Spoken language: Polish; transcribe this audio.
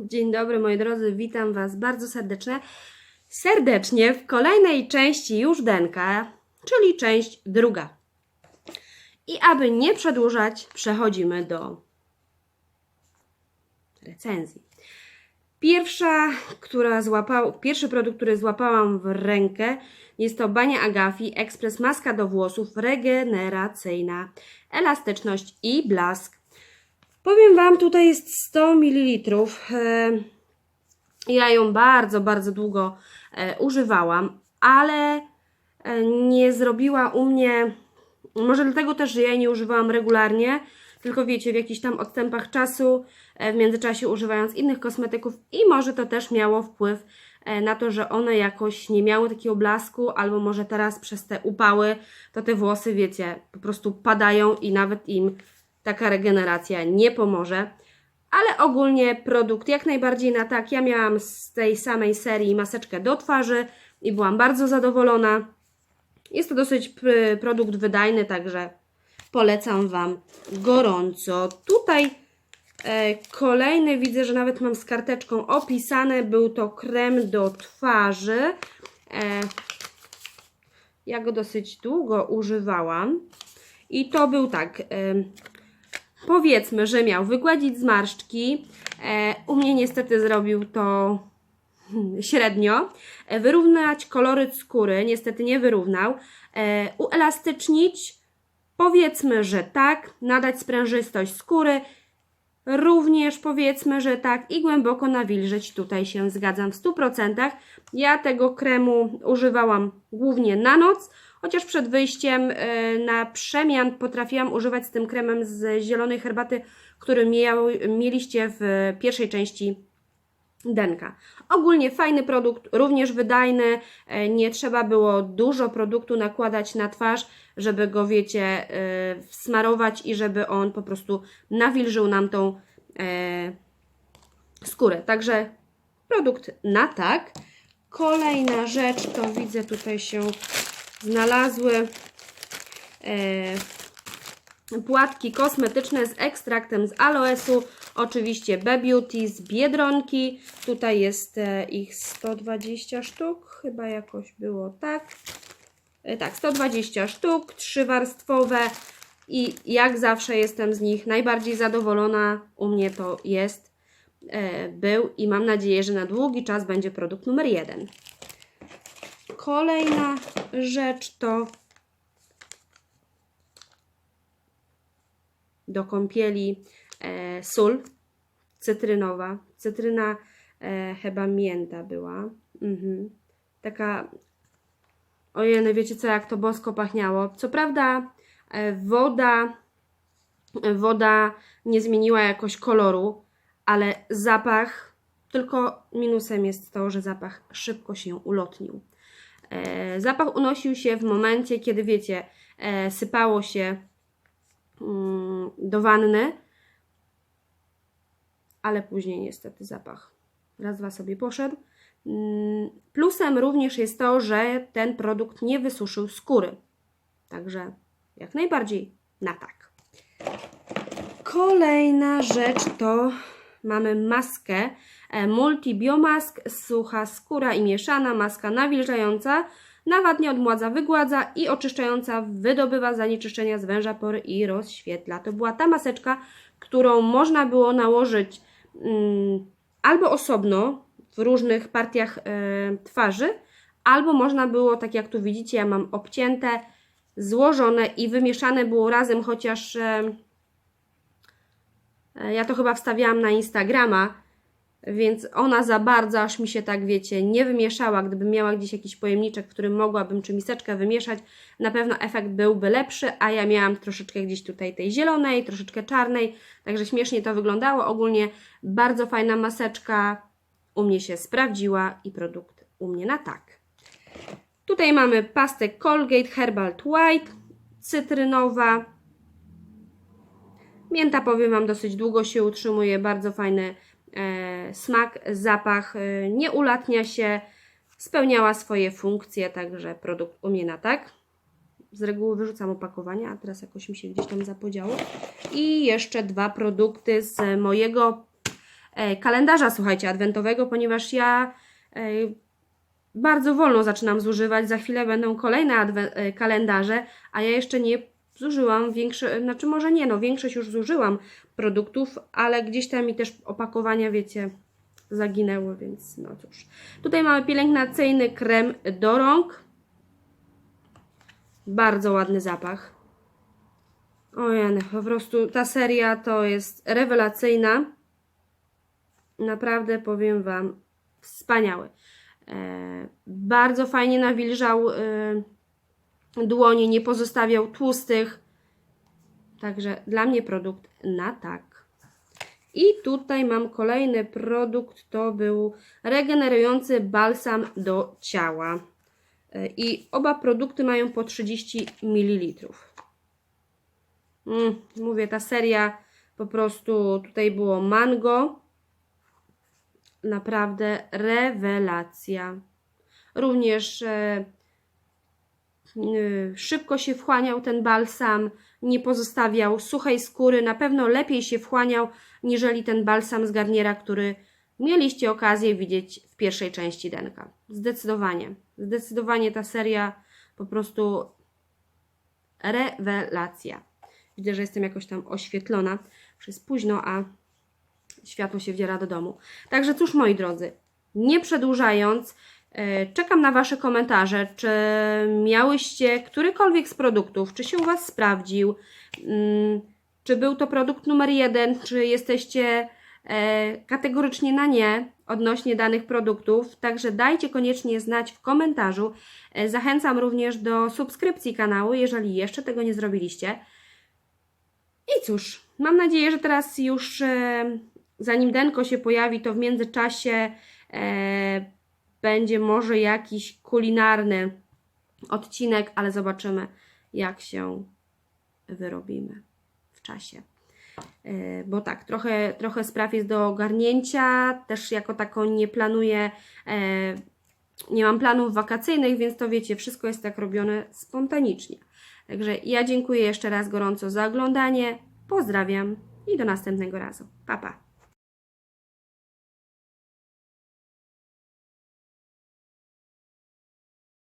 Dzień dobry moi drodzy, witam Was bardzo serdecznie. Serdecznie w kolejnej części już denka, czyli część druga. I aby nie przedłużać, przechodzimy do recenzji. Pierwsza, która złapał, pierwszy produkt, który złapałam w rękę, jest to Bania Agafi Express Maska do włosów regeneracyjna, elastyczność i blask. Powiem Wam, tutaj jest 100 ml. E, Ja ją bardzo, bardzo długo e, używałam, ale e, nie zrobiła u mnie, może dlatego też, że ja jej nie używałam regularnie, tylko wiecie, w jakichś tam odstępach czasu, w międzyczasie używając innych kosmetyków i może to też miało wpływ na to, że one jakoś nie miały takiego blasku, albo może teraz przez te upały, to te włosy, wiecie, po prostu padają i nawet im taka regeneracja nie pomoże. Ale ogólnie produkt jak najbardziej na tak. Ja miałam z tej samej serii maseczkę do twarzy i byłam bardzo zadowolona. Jest to dosyć pr- produkt wydajny, także polecam Wam gorąco. Tutaj e, kolejny widzę, że nawet mam z karteczką opisane. Był to krem do twarzy. E, ja go dosyć długo używałam. I to był tak. Powiedzmy, że miał wygładzić zmarszczki. E, u mnie niestety zrobił to średnio. E, wyrównać koloryt skóry, niestety nie wyrównał. E, uelastycznić, powiedzmy, że tak. Nadać sprężystość skóry, również powiedzmy, że tak. I głęboko nawilżyć, tutaj się zgadzam w 100%. Ja tego kremu używałam głównie na noc. Chociaż przed wyjściem e, na przemian potrafiłam używać z tym kremem z zielonej herbaty, który miał, mieliście w pierwszej części denka. Ogólnie fajny produkt, również wydajny. e, Nie trzeba było dużo produktu nakładać na twarz, żeby go, wiecie, e, smarować i żeby on po prostu nawilżył nam tą skórę. Także produkt na tak. Kolejna rzecz to widzę tutaj się znalazły e, płatki kosmetyczne z ekstraktem z aloesu, oczywiście B Beauty z Biedronki, tutaj jest e, ich 120 sztuk, chyba jakoś było tak, e, tak, 120 sztuk, trzywarstwowe i jak zawsze jestem z nich najbardziej zadowolona, u mnie to jest, był i mam nadzieję, że na długi czas będzie produkt numer jeden. Kolejna rzecz to do kąpieli e, sól cytrynowa. Cytryna e, chyba mięta była. Mhm. Taka ojej, wiecie co, jak to bosko pachniało. Co prawda e, woda woda nie zmieniła jakoś koloru, ale zapach, tylko minusem jest to, że zapach szybko się ulotnił. E, zapach unosił się w momencie, kiedy wiecie, e, sypało się mm, do wanny, ale później niestety zapach raz, dwa sobie poszedł. Mm, Plusem również jest to, że ten produkt nie wysuszył skóry. Także jak najbardziej na tak. Kolejna rzecz to mamy maskę e, Multi Biomask, sucha skóra i mieszana, maska nawilżająca, nawadnia, odmładza, wygładza i oczyszczająca, wydobywa zanieczyszczenia, zwęża pory i rozświetla. To była ta maseczka, którą można było nałożyć mm, albo osobno w różnych partiach e, twarzy, albo można było, tak jak tu widzicie, ja mam obcięte, złożone i wymieszane było razem, chociaż e, ja to chyba wstawiałam na Instagrama, więc ona za bardzo, aż mi się tak, wiecie, nie wymieszała. Gdybym miała gdzieś jakiś pojemniczek, w którym mogłabym czy miseczkę wymieszać, na pewno efekt byłby lepszy, a ja miałam troszeczkę gdzieś tutaj tej zielonej, troszeczkę czarnej, także śmiesznie to wyglądało. Ogólnie bardzo fajna maseczka, u mnie się sprawdziła i produkt u mnie na tak. Tutaj mamy pastę Colgate Herbal White, cytrynowa. Mięta, powiem Wam, dosyć długo się utrzymuje, bardzo fajny e, smak, zapach, e, nie ulatnia się, spełniała swoje funkcje, także produkt u na tak. Z reguły wyrzucam opakowania, a teraz jakoś mi się gdzieś tam zapodziało. I jeszcze dwa produkty z mojego e, kalendarza, słuchajcie, adwentowego, ponieważ ja e, bardzo wolno zaczynam zużywać. Za chwilę będą kolejne e, kalendarze, a ja jeszcze nie zużyłam większe, znaczy może nie, no większość już zużyłam produktów, ale gdzieś tam mi też opakowania, wiecie, zaginęły, więc no cóż. Tutaj mamy pielęgnacyjny krem do rąk. Bardzo ładny zapach. Ojej, po prostu ta seria to jest rewelacyjna. Naprawdę powiem Wam, wspaniały. E, bardzo fajnie nawilżał e, dłoni, nie pozostawiał tłustych. Także dla mnie produkt na tak. I tutaj mam kolejny produkt, to był regenerujący balsam do ciała. I oba produkty mają po 30 ml. Mm, mówię, ta seria po prostu tutaj było mango. Naprawdę rewelacja. Również e, szybko się wchłaniał ten balsam, nie pozostawiał suchej skóry. Na pewno lepiej się wchłaniał niżeli ten balsam z Garniera, który mieliście okazję widzieć w pierwszej części Denka. Zdecydowanie. Zdecydowanie ta seria po prostu rewelacja. Widzę, że jestem jakoś tam oświetlona. Już jest późno, a światło się wdziera do domu. Także cóż, moi drodzy, nie przedłużając, czekam na Wasze komentarze, czy miałyście którykolwiek z produktów, czy się u Was sprawdził, mm, czy był to produkt numer jeden, czy jesteście e, kategorycznie na nie odnośnie danych produktów. Także dajcie koniecznie znać w komentarzu. E, Zachęcam również do subskrypcji kanału, jeżeli jeszcze tego nie zrobiliście. I cóż, mam nadzieję, że teraz już e, zanim Denko się pojawi, to w międzyczasie e, będzie może jakiś kulinarny odcinek, ale zobaczymy, jak się wyrobimy w czasie. E, bo tak, trochę, trochę spraw jest do ogarnięcia, też jako taką nie planuję, e, nie mam planów wakacyjnych, więc to wiecie, wszystko jest tak robione spontanicznie. Także ja dziękuję jeszcze raz gorąco za oglądanie, pozdrawiam i do następnego razu. Pa, pa.